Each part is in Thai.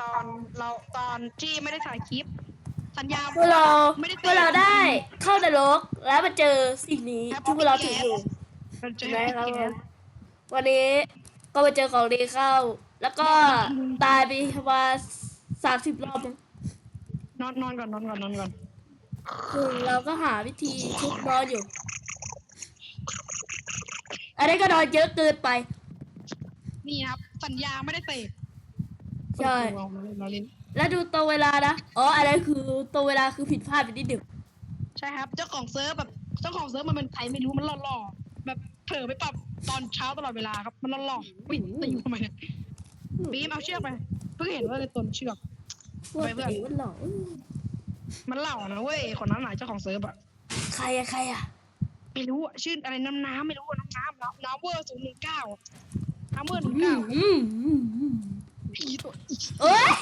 ตอนเราตอนที่ไม่ได้ถ่ายคลิป สัญญาพวกเราไม่ได้พวกเราได้เข้านรกแล้วมาเจอสิ่งนี้ที่พวกเราถืออยู่เราเจใช่อไหมครับผมวันนี้ก็มาเจอของดีเข้า แล้วก็ตายไปประมาณสามสิบรอบมั้งนอนนอนก่อนนอนก่อนนอนก่อนคือเราก็หาวิธีชุบนอนอยู่ อันนี้ก็นอนเยอะเกินไป นี่ครับ สัญญาไม่ได้เสพ ใช่ เราเล่นเราเล่นแล้วดูตัวเวลานะ อ๋ออันนั้นคือตัวเวลาคือผิดพลาดไปนิดหนึ่งใช่ครับ เจ้าของเซิร์ฟแบบเจ้าของเซิร์ฟมันเป็นใครไม่รู้มันหล่อๆแบบเผลอไปปรับตอนเช้าตลอดเวลาครับมันหล่อๆอุ้ยตีอยู่ทำไมเนี่ยบีมเอาเชือกไปเพิ่งเห็นว่าในต้นเชือกพวกไปเพื่อนไอ้วันหล่ออื้อมันเหล่านะเว้ยคนนั้นหนายเจ้าของเซิร์ฟอะใครอะใครอะไม่รู้อะชื่ออะไรน้ำน้ำไม่รู้อะน้ำน้ำน้ำน้ำเวอร์ศูนย์หนึ่งเก้าน้ำเวอร์หนึ่งอืเก้ามอืมอืมอืม ผีตัวอีเอ้ย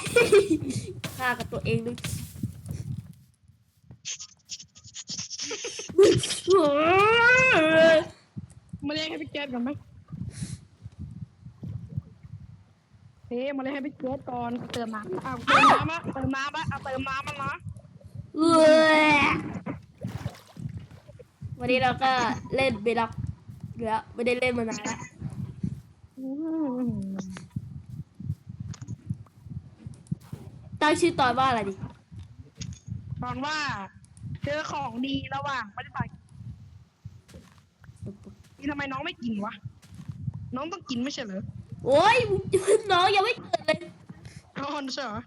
ฆ่ากับตัวเองด้วยโอ้ยมาเล่นให้พี่แก๊สก่อนไหมเฮ้มาเล่นให้พี่แก๊สก่อนเติมน้ำเอาเติมน้ำอะเติมน้ำอะเอาเติมน้ำมันนะเอ้ยวันนี้เราก็เล่นเบล็อกแล้วไม่ได้เล่นมานานแล้ว อืม ตั้งชื่อตอนว่าอะไรดิตอนว่า เจอของดีระหว่างไม่ได้ถ่ายนี่ทำไมน้องไม่กินวะ น้องต้องกินไม่ใช่เหรอโอ้ยน้องยังไม่เกิดเลยอ๋อใช่เหรอ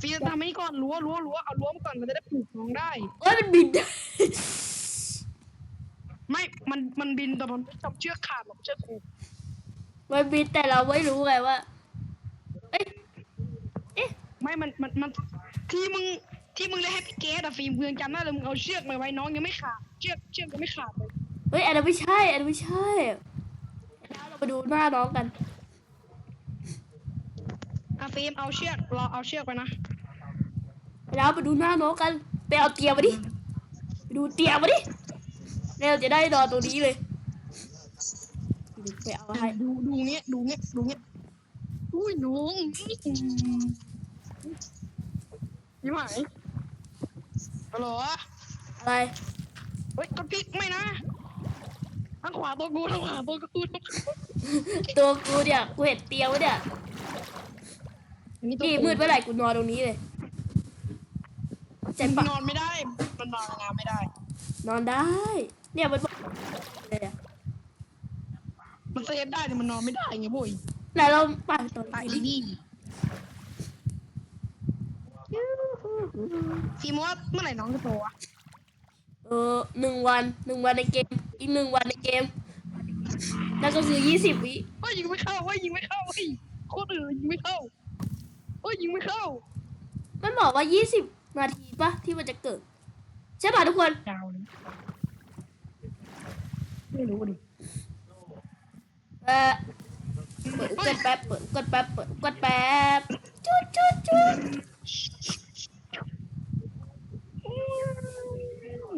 ฟีจะทำให้ก่อนรั้วรั้วรั้วเอารั้วมาก่อนมันจะได้ปลูกน้องได้โอ้ยมันบินได้ไม่ มัน มันบินแต่มันไม่จำเชือกขาดหรอกเชือกกูมันบินแต่เราไม่รู้ไงว่าเอ้ยเอ๊ะ ไม่มันมันมันที่มึงที่มึงเลยให้พี่เกดอะฟิล์มเพื่อนจำได้เลยมึงเอาเชือกมาไว้น้องยังไม่ขาดเชือกเชือกยังไม่ขาดเลยเฮ้ยอันนั้นไม่ใช่อันนั้นไม่ใช่แล้วเราไปดูหน้าน้องกันอะฟิล์มเอาเชือกรอเอาเชือกไปนะแล้วไปดูหน้าน้องกันไปเอาเตียงมาดิไปดูเตียงมาดิแล้วเราจะได้นอนตรงนี้เลยไปเอาให้ดูดูเงี้ยดูเงี้ยดูเงี้ยอุ้ยน้อง ยี่หมายฮัลโหลอะไรเฮ้ยกดพลิกไม่นะทางขวาตัวกูทางขวาตัวกูตัวกูเนี่ยกูเห็นเตียงไว้เนี่ยอันนี้ตัวนี่กูมืดเมื่อไหร่กูนอนตรงนี้เลยเจ็บมัปะนนอนไม่ได้ มันนอนงานไม่ได้ นอนได้ เนี่ยมันบอกเลยอะมันเซฟได้แต่มันนอนไม่ได้ไงบุ้ยไหนเราปั่นตอนตายนี้ ดีนี่ ฟิล์มว่าเมื่อไหร่น้องจะโตวะเออหนึ่งวันหนึ่งวันในเกม อีกหนึ่งวันในเกมนั่นก็คือยี่สิบวิเฮ้ยยิงไม่เข้าเฮ้ยยิงไม่เข้าเฮ้ยโคตรอื่นยิงไม่เข้าเฮ้ยยิงไม่เข้ามันบอกว่า20นาทีปะที่มันจะเกิด ใช่ป่ะทุกคนยาวเลยไม่รู้ดิเออเปิดกดแป๊บเปิดกดแป๊บเปิดกดแป๊บจุดจุดจุด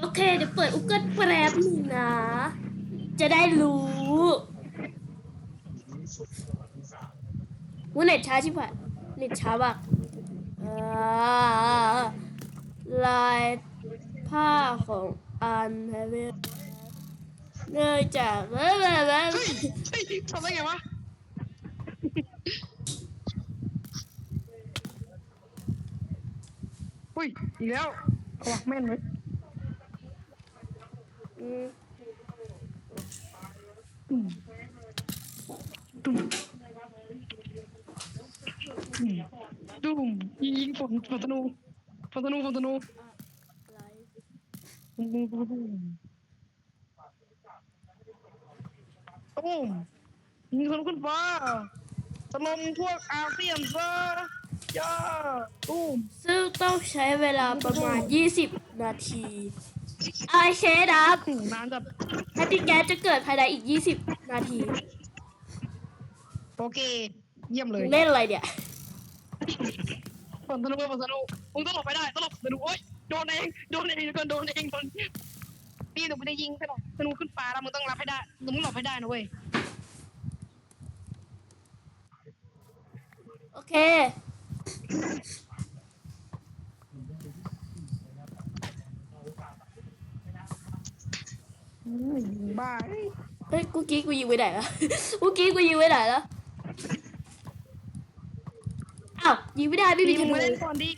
โอเค เดี๋ยวเปิดอุกเกิลแป๊บหนึ่งนะ จะได้รู้ว่าเน็ตช้าชิบหายเน็ตช้ามากลายผ้าของอันแฮเวลเนื่องจากเฮ้ยแบบแบบเฮ้ยเฮ้ยทำได้ไงวะ อุ้ย อีกแล้วเอาวะแม่นไหมอืมตุ่มตุ่มตุ่มยิงฝนฝนธนูฝนธนูฝนธนูอะไรปุ้งปุ้งปุ้งปุ้งโอ้ตุ้มยิงคนขึ้นฟ้าถล่มพวกอาเซียนซะ ย่าตุ้มซึ่งต้องใช้เวลาประมาณ 20 นาทีไอเคดับถึงนานจัดแฮปปี้แก๊สจะเกิดภายในอีก 20 นาที โอเค เยี่ยมเลมึยงเล่นอะไรเนี่ยผลสนุกผลสนุกมึงต้องหลบไปได้ต้องหลบสนุกโอ๊ยโดนเองโดนเองโดนเองโดนพี่หนูไม่ได้ยิงไปหรอกสนุกขึ้นฟ้าแล้วมึงต้องรับให้ได้มึงต้องหลบให้ได้นะเว้ยโอเคอืม บ้าเอ้ยเฮ้ยกูกี้กูยิงไปไหนแล้วกูกี้กูยิงไปไหนแล้วอ้าวยิงไม่ได้ไม่มีธมึงนูไม่เล่นก่อนดิ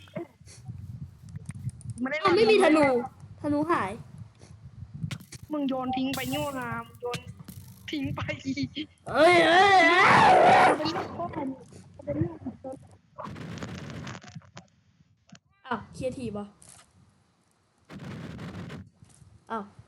ไม่ได้อ้าวไม่มีธนูธนูหาย มึงโยนทิ้งไปโน่นนะมึงโยนทิ้งไปเอ้ยเอ้ยเอ้ยเป็นเรื่องข้อมูลเป็นเรื่ อ้าวเคลียร์ทีบอะอ้าวทดสอบแบบรวดเร็ว